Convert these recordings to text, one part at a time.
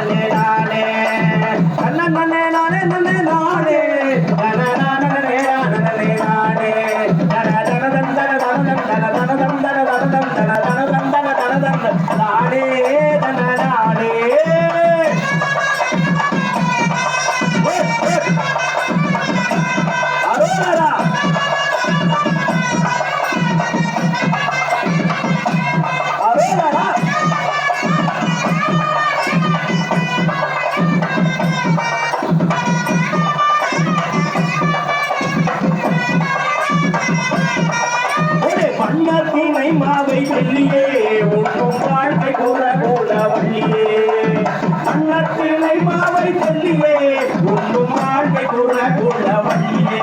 ലാലേ ലാലേ மாவை வெள்ளியே உண்ணும் வாழ்வை கூட கூட வள்ளியே பண்ணத்தினை மாவை வெள்ளியே உண்ணும் வாழ்வை கூட கூட வள்ளியே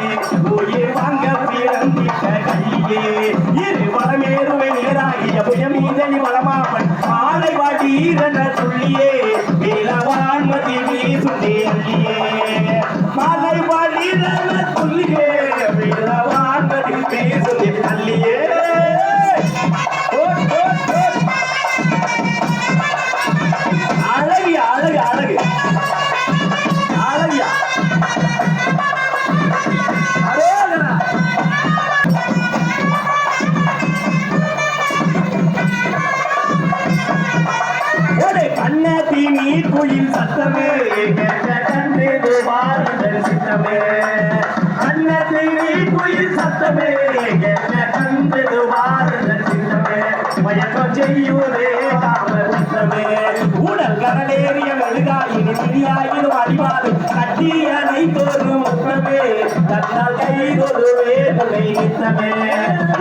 உயிர் வாங்க பிறந்திட்ட கையே இரு வளமேறுவை நேராகிய புயமீதனி வளமாவன் ஆலை வாட்டி ஈரன சொல்லி கண்ணத்தி நீர் குயில் சத்தமே கேட்ட கண்டு பாரதன் சித்தமே கண்ணத்தி நீர் குயில் சத்தமே கேட்ட கண்டு பாரதன் சித்தமே மயக்கம் செய்யுதே காமர் சித்தமே. உடல் கடலேறிய மெழுகாயினி திரியாயினும் அடிவாது. கட்டியனை தோறும் முத்தமே தன்னால் கைதொழுவே துணை நித்தமே.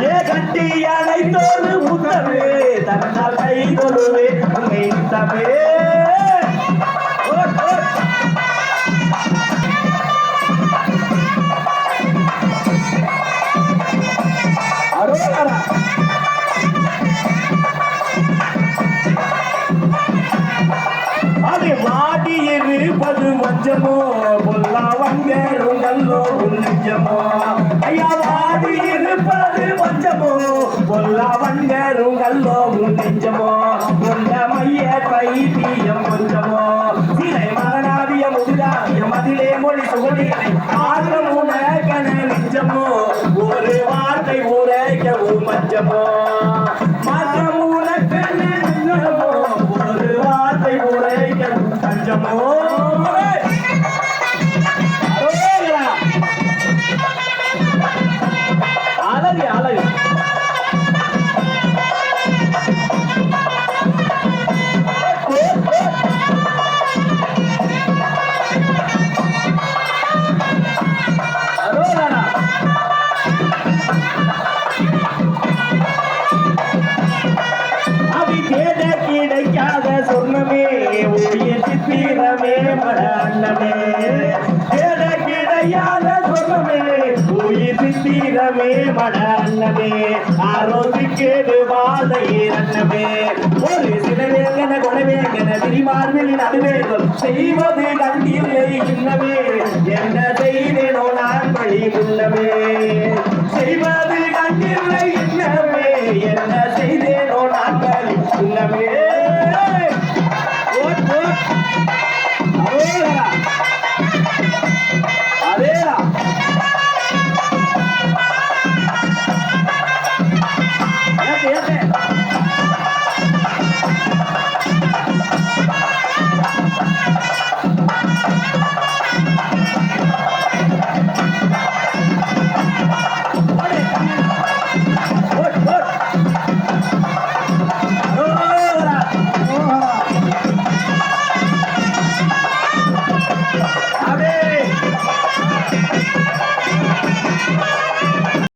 ஏ கட்டியனை தோறும் முத்தமே தன்னால் கைதொழுவே துணை நித்தமே. பேரும் கல்லோ நிஜமோ? ஐயாவாடி இருப்பது பஞ்சமோ பொல்லா வண்டரும் கல்லோ நிஜமோ? கொண்ட மைய பைத்தியம் கொஞ்சமோ? சிலை மகனாவிய முதுதாவிய மதிலே மொழி சுகடி ஆகமுன கண நிஜமோ? ஒரு வார்த்தை உரைக்கவும் மஞ்சமோ அபிஷேத கிடைக்காத சொன்னமே உரிய சித்திரமே மட அண்ணமே சேத கிடையாத சொன்னமே உயிர் சித்திரமே மட அண்ணமே ஆரோக்கியது வாத இரண்டமே ஒரு சிலவேங்கன கொலவேங்கன திரிமார்வெளின் அதுவேகம் செய்வது கண்டில்லை என்ன செய்தேனோ நான் வழிமுள்ள